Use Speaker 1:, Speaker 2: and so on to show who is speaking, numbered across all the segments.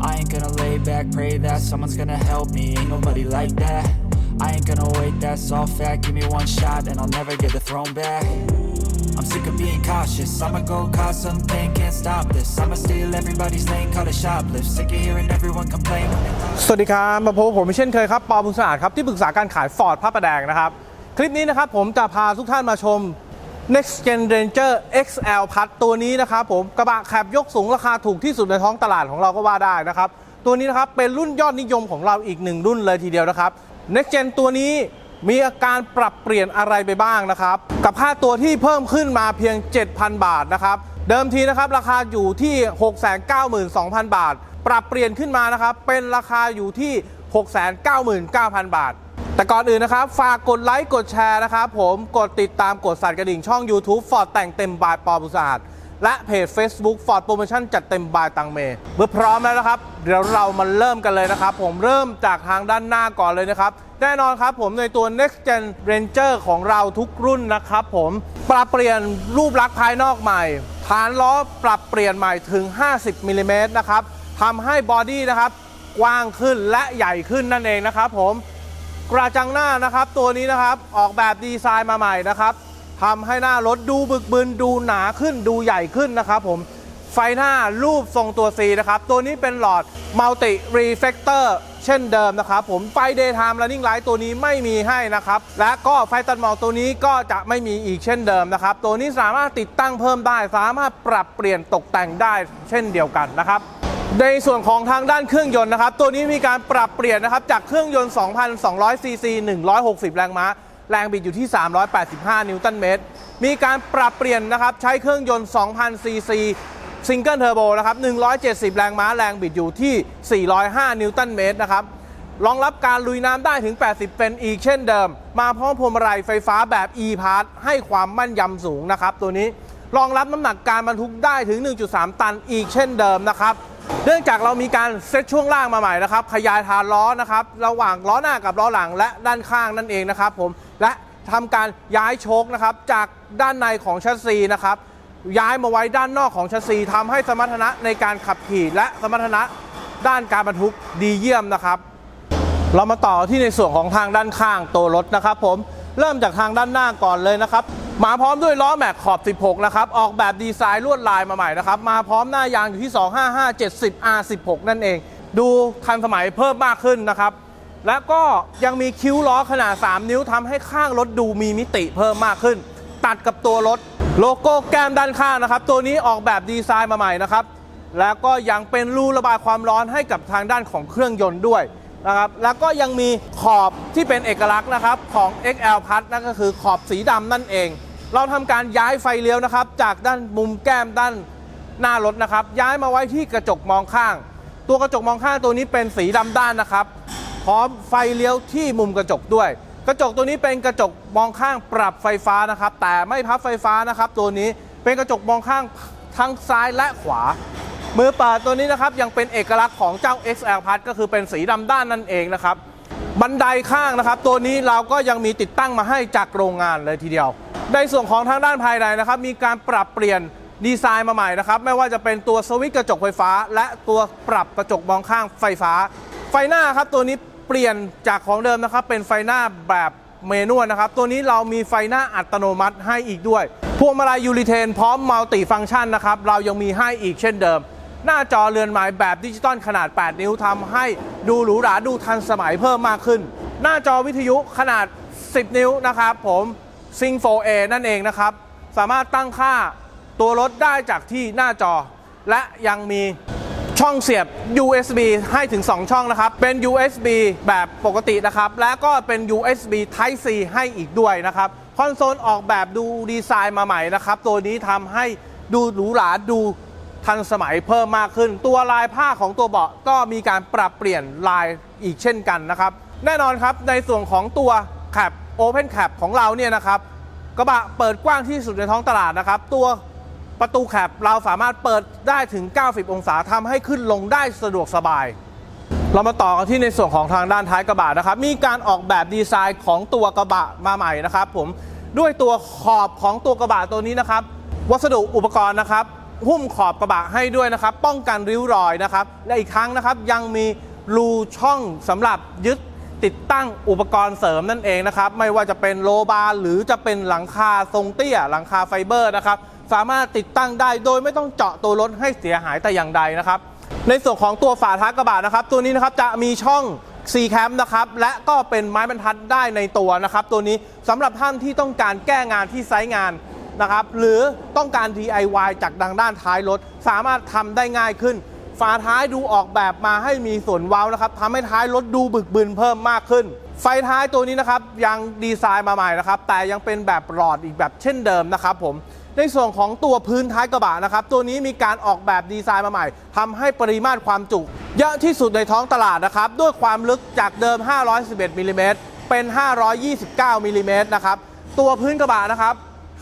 Speaker 1: I ain't gonna lay back, pray that someone's gonna help me. Ain't nobody like that. I ain't gonna wait, that's all fact. Give me one shot and I'll never get the throne back. I'm sick of being cautious. I'ma go cause something, can't stop this. I'ma steal everybody's lane, call it shoplift. Sick of hearing everyone complain
Speaker 2: สวัสดีครับ มาพบกับผมเช่นเคยครับ ปอบุญสะอาดครับ ที่ปรึกษาการขายฟอร์ดพระประแดงนะครับ คลิปนี้นะครับผมจะพาทุกท่านมาชม Next Gen Ranger XL พัดตัวนี้นะครับผมกระบะแคบยกสูงราคาถูกที่สุดในท้องตลาดของเราก็ว่าได้นะครับ ตัวนี้นะครับเป็นรุ่นยอดนิยมของเราอีกหนึ่งรุ่นเลยทีเดียวนะครับ Next Gen ตัวนี้มีอาการปรับเปลี่ยนอะไรไปบ้างนะครับ กับค่าตัวที่เพิ่มขึ้นมาเพียง 7,000 บาทนะครับ เดิมทีนะครับราคาอยู่ที่ 692,000 บาท ปรับเปลี่ยนขึ้นมานะครับเป็นราคาอยู่ที่ 699,000 บาท แต่ก่อนอื่นนะครับ ฝากกดไลค์กดแชร์นะครับผมกดติดตามกดสั่นกระดิ่งช่อง YouTube ฟอร์ดแต่งเต็มบายปอบุษาดและเพจ Facebook ฟอร์ดโปรโมชั่นจัดเต็มบายตังเมเมื่อพร้อมแล้วนะครับ เดี๋ยวเรามาเริ่มกันเลยนะครับ ผมเริ่มจากทางด้านหน้าก่อนเลยนะครับ แน่นอนครับผมในตัว Next Gen Ranger ของเราทุกรุ่นนะครับผมปรับเปลี่ยนรูปลักษณ์ภายนอกใหม่ฐานล้อปรับเปลี่ยนใหม่ถึง 50มิลลิเมตรนะครับทำให้บอดี้นะครับกว้างขึ้นและใหญ่ขึ้นนั่นเองนะครับผม กระจังหน้านะครับตัวนี้นะครับออกแบบดีไซน์มาใหม่นะครับทำให้หน้ารถดูบึกบึนดูหนาขึ้นดูใหญ่ขึ้นนะครับผมไฟหน้ารูปทรงตัว C นะครับ ตัวนี้เป็นหลอดมัลติรีเฟกเตอร์เช่นเดิมนะครับผมไฟ Daytime Running Light ตัวนี้ไม่มีให้นะครับ และก็ไฟตัดหมอกตัวนี้ก็จะไม่มีอีกเช่นเดิมนะครับ ตัวนี้สามารถติดตั้งเพิ่มได้ สามารถปรับเปลี่ยนตกแต่งได้เช่นเดียวกันนะครับ ในส่วนของทางด้านเครื่องยนต์นะครับ ตัวนี้มีการปรับเปลี่ยนนะครับ จากเครื่องยนต์ 2,200 ซีซี 160 แรงม้า แรงบิดอยู่ที่ 385 นิวตันเมตร มีการปรับเปลี่ยนนะครับ ใช้เครื่องยนต์ 2,000 ซีซีซิงเกิลเทอร์โบนะครับ 170 แรงม้า แรงบิดอยู่ที่ 405 นิวตันเมตรนะครับ รองรับการลุยน้ำได้ถึง 80 เป็นอีกเช่นเดิม มาพร้อมพวงมาลัยไฟฟ้าแบบ e-pass ให้ความมั่นยำสูงนะครับ ตัวนี้ รองรับน้ำหนักการบรรทุกได้ถึง 1.3 ตันอีกเช่นเดิมนะครับ เนื่องจากเรามีการเซตช่วงล่างมาใหม่นะครับขยายฐานล้อนะครับระหว่างล้อหน้ากับล้อหลังและด้านข้างนั่นเองนะครับผมและทำการย้ายโชคนะครับจากด้านในของชัสซีนะครับย้ายมาไว้ด้านนอกของชัสซีทำให้สมรรถนะในการขับขี่และสมรรถนะด้านการบรรทุกดีเยี่ยมนะครับ เรามาต่อที่ในส่วนของทางด้านข้างตัวรถนะครับ ผมเริ่มจากทางด้านหน้าก่อนเลยนะครับ มาพร้อมด้วยล้อแม็กขอบ 16 นะครับ ออกแบบดีไซน์ลวดลายมาใหม่นะครับ มาพร้อมหน้ายางอยู่ที่ 255 70 R16 นั่นเอง ดูทันสมัยเพิ่มมากขึ้นนะครับ และก็ยังมีคิ้วล้อขนาด 3 นิ้วทำให้ข้างรถดูมีมิติเพิ่มมากขึ้น ตัดกับตัวรถ โลโก้แก้มด้านข้างนะครับ ตัวนี้ออกแบบดีไซน์มาใหม่นะครับ แล้วก็ยังเป็นรูระบายความร้อนให้กับทางด้านของเครื่องยนต์ด้วยนะครับแล้วก็ยังมีขอบที่เป็นเอกลักษณ์นะครับของ XL พัดนั่นก็คือขอบสีดำนั่นเอง เราทำการย้ายไฟเลี้ยวนะครับ จากด้านมุมแก้มด้านหน้ารถนะครับ ย้ายมาไว้ที่กระจกมองข้าง ตัวกระจกมองข้างตัวนี้เป็นสีดำด้านนะครับพร้อมไฟเลี้ยวที่มุมกระจกด้วย กระจกตัวนี้เป็นกระจกมองข้างปรับไฟฟ้านะครับ แต่ไม่พับไฟฟ้านะครับ ตัวนี้เป็นกระจกมองข้างทั้งซ้ายและขวา มือเปิดตัวนี้นะครับยังเป็นเอกลักษณ์ของเจ้า XL พัดก็คือเป็นสีดำด้านนั่นเองนะครับ บันไดข้างนะครับ ตัวนี้เราก็ยังมีติดตั้งมาให้จากโรงงานเลยทีเดียว ในส่วนของทางด้านภายในนะครับ มีการปรับเปลี่ยนดีไซน์มาใหม่นะครับ ไม่ว่าจะเป็นตัวสวิตช์กระจกไฟฟ้า และตัวปรับกระจกมองข้างไฟฟ้า ไฟหน้าครับตัวนี้เปลี่ยนจากของเดิมนะครับ เป็นไฟหน้าแบบเมนวลนะครับ ตัวนี้เรามีไฟหน้าอัตโนมัติให้อีกด้วย พวงมาลัยยูริเทนพร้อมมัลติฟังก์ชันนะครับ เรายังมีให้อีกเช่นเดิม หน้าจอเรือนไม้แบบดิจิตอลขนาด 8 นิ้วทำให้ดูหรูหราดูทันสมัยเพิ่มมากขึ้น หน้าจอวิทยุขนาด 10 นิ้วนะครับผม Sing 4A นั่นเองนะครับ สามารถตั้งค่าตัวรถได้จากที่หน้าจอ และยังมีช่องเสียบ USB ให้ถึง 2 ช่องนะครับ เป็น USB แบบปกตินะครับ และก็เป็น USB Type C ให้อีกด้วยนะครับ คอนโซลออกแบบดูดีไซน์มาใหม่นะครับ ตัวนี้ทำให้ดูหรูหราดู ทันสมัยเพิ่มมากขึ้น ตัวลายผ้าของตัวเบาะก็มีการปรับเปลี่ยนลายอีกเช่นกันนะครับ แน่นอนครับในส่วนของตัวแคป Open Cap ของเราเนี่ยนะครับกระบะเปิดกว้างที่สุดในท้องตลาดนะครับ ตัวประตูแคปเราสามารถเปิดได้ถึง 90 องศาทำให้ขึ้นลงได้สะดวกสบาย เรามาต่อกันที่ในส่วนของทางด้านท้ายกระบะนะครับ มีการออกแบบดีไซน์ของตัวกระบะมาใหม่นะครับ ผมด้วยตัวขอบของตัวกระบะตัวนี้นะครับ วัสดุอุปกรณ์นะครับ หุ้มขอบกระบะให้ด้วยนะครับ ป้องกันริ้วรอยนะครับ และอีกครั้งนะครับยังมีรูช่องสำหรับยึดติดตั้งอุปกรณ์เสริมนั่นเองนะครับ ไม่ว่าจะเป็นโลบาร์หรือจะเป็นหลังคาทรงเตี้ย หลังคาไฟเบอร์นะครับ สามารถติดตั้งได้โดยไม่ต้องเจาะตัวรถให้เสียหายแต่อย่างใดนะครับ ในส่วนของตัวฝาท้ายกระบะนะครับ ตัวนี้นะครับจะมีช่อง C cam นะครับและก็เป็นไม้บรรทัดได้ในตัวนะครับ ตัวนี้สำหรับท่านที่ต้องการแก้งานที่ไซต์งาน นะครับ หรือต้องการ DIY จากดังด้านท้ายรถ สามารถทำได้ง่ายขึ้น ฝาท้ายดูออกแบบมาให้มีส่วนเว้านะครับทำให้ท้ายรถดูบึกบึนเพิ่มมากขึ้น ไฟท้ายตัวนี้นะครับยังดีไซน์มาใหม่นะครับ แต่ยังเป็นแบบหลอดอีกแบบเช่นเดิมนะครับผมในส่วนของตัวพื้นท้ายกระบะนะครับ ตัวนี้มีการออกแบบดีไซน์มาใหม่ทำให้ปริมาตรความจุ เยอะที่สุดในท้องตลาดนะครับ ด้วยความลึกจากเดิม 511มิลลิเมตรเป็น 529มิลลิเมตรนะครับ ตัวพื้นกระบะนะครับ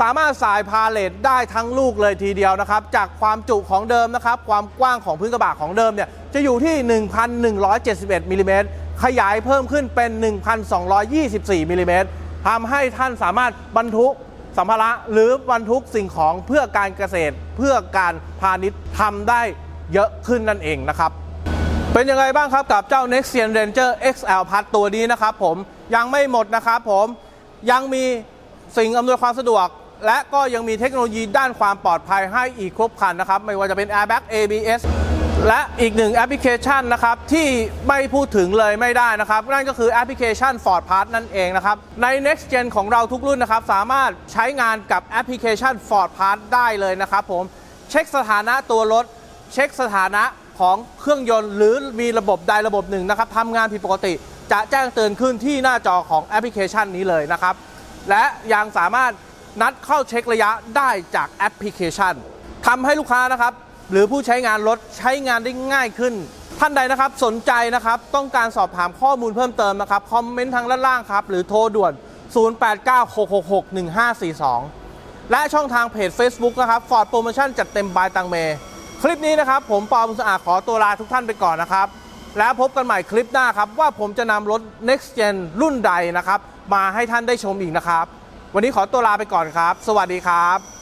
Speaker 2: สามารถสายพาเลทได้ทั้งลูกเลยทีเดียวนะครับ จากความจุของเดิมนะครับ ความกว้างของพื้นกระบะของเดิมเนี่ยจะอยู่ที่ 1,171มิลลิเมตรขยายเพิ่มขึ้นเป็น 1,224มิลลิเมตรทำให้ท่านสามารถบรรทุกสัมภาระหรือบรรทุกสิ่งของเพื่อการเกษตร เพื่อการพาณิชย์ทำได้เยอะขึ้นนั่นเองนะครับ เป็นยังไงบ้างครับกับเจ้า Next Gen Ranger XL Plus ตัวนี้นะครับผมยังไม่หมดนะครับผมยังมี สิ่งอำนวยความสะดวก และก็ยังมีเทคโนโลยีด้านความปลอดภัยให้อีกครบครันนะครับ ไม่ว่าจะเป็น Airbag ABS และอีกหนึ่งแอปพลิเคชันนะครับ ที่ไม่พูดถึงเลยไม่ได้นะครับ นั่นก็คือแอปพลิเคชัน Ford Pass นั่นเองนะครับ ใน Next Gen ของเราทุกรุ่นนะครับ สามารถใช้งานกับแอปพลิเคชัน Ford Pass ได้เลยนะครับผมเช็คสถานะตัวรถ เช็คสถานะของเครื่องยนต์หรือมีระบบใดระบบหนึ่งนะครับทำงานผิดปกติ จะแจ้งเตือนขึ้นที่หน้าจอของแอปพลิเคชันนี้เลยนะครับ และยังสามารถนัดเข้าเช็คระยะได้จากแอปพลิเคชันทำให้ลูกค้านะครับ หรือผู้ใช้งานรถใช้งานได้ง่ายขึ้น ท่านใดนะครับสนใจนะครับ ต้องการสอบถามข้อมูลเพิ่มเติมนะครับ คอมเมนต์ทางด้านล่างครับ หรือโทรด่วน 0896661542 และช่องทางเพจ Facebook นะครับ Ford Promotion จัดเต็มบายตังเม คลิปนี้นะครับ ผมปอมุสะอาดขอตัวลาทุกท่านไปก่อนนะครับ แล้วพบกันใหม่คลิปหน้าครับว่าผมจะนำรถ Next Gen รุ่นใดนะครับ มาให้ท่านได้ชมอีกนะครับ วันนี้ขอตัวลาไปก่อนครับ สวัสดีครับ